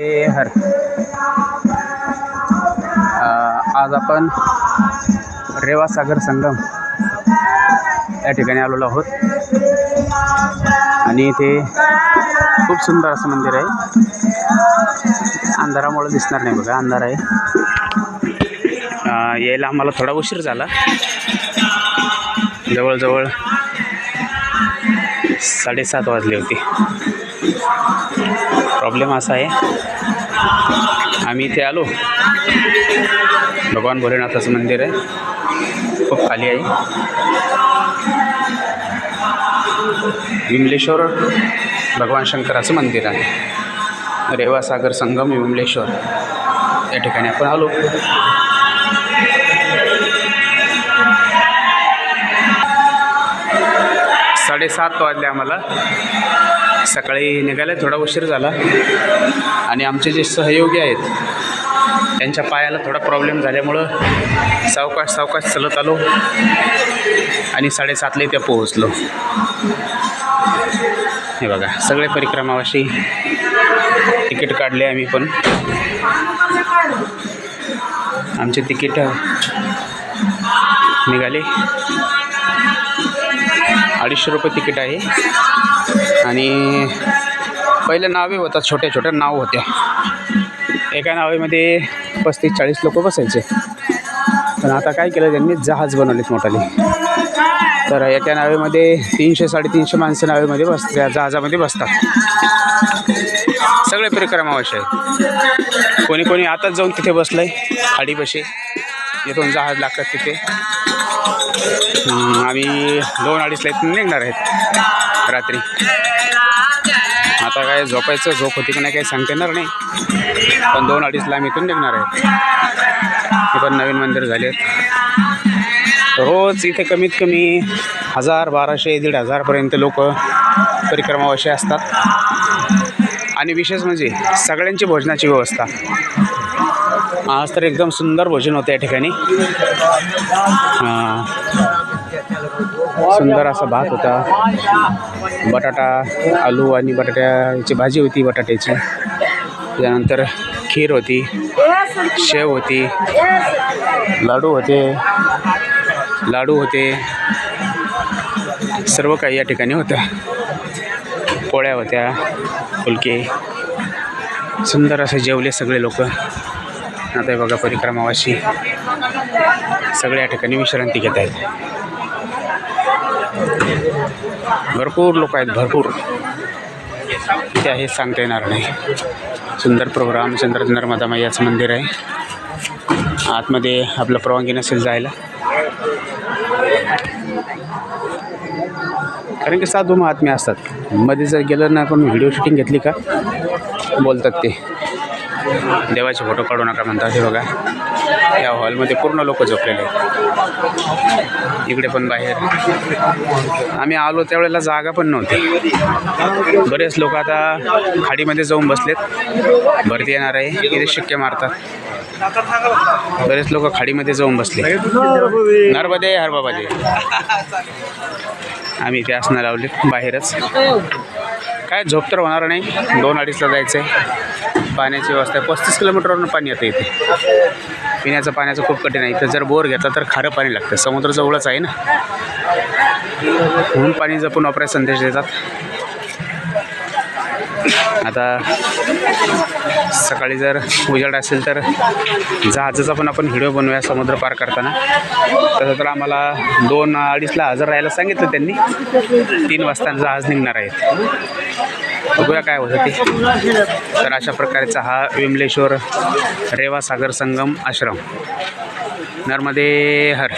हे हर आज आपण रेवा सागर संगम या ठिकाणी आलेलो आहोत. आणि इथे खूप सुंदर असं मंदिर आहे. अंधारामुळे दिसणार नाही बघा अंधार आहे. यायला आम्हाला थोडा उशीर झाला. जवळजवळ साडेसात वाजले होते. प्रॉब्लेम असा आहे. आम्ही इथे आलो. भगवान भोलेनाथाचं मंदिर आहे. खूप खाली आहे. विमलेश्वर भगवान शंकराचं मंदिर आहे. रेवासागर संगम विमलेश्वर. या ठिकाणी आपण आलो. साडेसात वाजले आम्हाला. सकाळी निघायला थोडा उशीर झाला. आणि आमचे जे सहयोगी आहेत त्यांच्या पायाला थोडा प्रॉब्लेम झाल्यामुळं सावकाश सावकाश चलत आलो आणि साडेसातला इथे पोहोचलो. हे बघा सगळे परिक्रमावाशी तिकीट काढले आम्ही पण. आमचे तिकीट निघाले. अडीचशे रुपये तिकीट आहे. आणि पहिले नावे होतात छोट्या छोट्या नाव होत्या. एका नावेमध्ये पस्तीस चाळीस लोक बसायचे. पण आता काय केलं त्यांनी जहाज बनवलेत मोठाले. तर एका नावेमध्ये तीनशे साडेतीनशे माणसं नावेमध्ये बस त्या जहाजामध्ये बसतात. सगळे परिक्रमावश आहे कोणी कोणी आताच जाऊन तिथे बसलं आहे खाडीपाशी. इथून जहाज लागतात तिथे. आम्ही दोन अडीचला इथून निघणार आहेत रात्री. आता काय झोपायचं झोप होती की नाही काही सांगता येणार नाही. पण दोन अडीचला आम्ही इथून निघणार आहेत. हे पण नवीन मंदिर झाले रोज इथे कमीत कमी हजार बाराशे दीड हजारपर्यंत लोक परिक्रमावशी असतात. आणि विशेष म्हणजे सगळ्यांची भोजनाची व्यवस्था. आज तर एकदम सुंदर भोजन होतं या ठिकाणी. सुंदर असा भात होता. बटाटा आलू आणि बटाट्याची भाजी होती बटाट्याची. त्यानंतर खीर होती शेव होती लाडू होते लाडू होते. सर्व काही या ठिकाणी होतं. पोळ्या होत्या फुलके. सुंदर असे जेवले सगळे लोक. आता हे बघा परिक्रमावाशी सगळ्या ठिकाणी विश्रांती घेत आहेत. भरपूर लोक आहेत भरपूर. ते आहे सांगता येणार नाही. सुंदर प्रोग्राम चंद्र नर्मदा मैयाचं मंदिर आहे. आतमध्ये आपलं परवानगी नसेल जायला. कारण की साधू महात्मे असतात. मध्ये जर गेलं ना आपण व्हिडिओ शूटिंग घेतली का? बोलतात ते. देवाचे फोटो काढू नका म्हणतात हे बघा. या हॉलमध्ये पूर्ण लोक झोपलेले आहेत. इकडे पण बाहेर. आम्ही आलो त्यावेळेला जागा पण नव्हती. बरेच लोक आता खाडीमध्ये जाऊन बसलेत. भरती येणार आहे. इथे शिक्के मारतात. बरेच लोक खाडीमध्ये जाऊन बसले. नर्मदे हरबाबादे. आम्ही इथे असणं लावले बाहेरच. काय झोप तर होणार नाही. दोन अडीचला जायचं आहे पाण्याची व्यवस्था आहे. पस्तीस किलोमीटरवरून पाणी येतं इथे. पिण्याचं पाण्याचं खूप कठीण आहे. इथं जर बोर घेतला तर खारं पाणी लागतं. समुद्र जवळच आहे ना? म्हणून पाणी जपून वापरायचा संदेश देतात. आता सकाळी जर उजेड असेल तर जहाजाचा पण आपण व्हिडिओ बनवूया समुद्र पार करताना. तसं तर आम्हाला दोन अडीचला हजर राहायला सांगितलं त्यांनी. तीन वाजता जहाज निघणार आहेत. बघूया काय होतं ते. तर अशा प्रकारचा हा विमलेश्वर रेवा सागर संगम आश्रम. नर्मदे हर.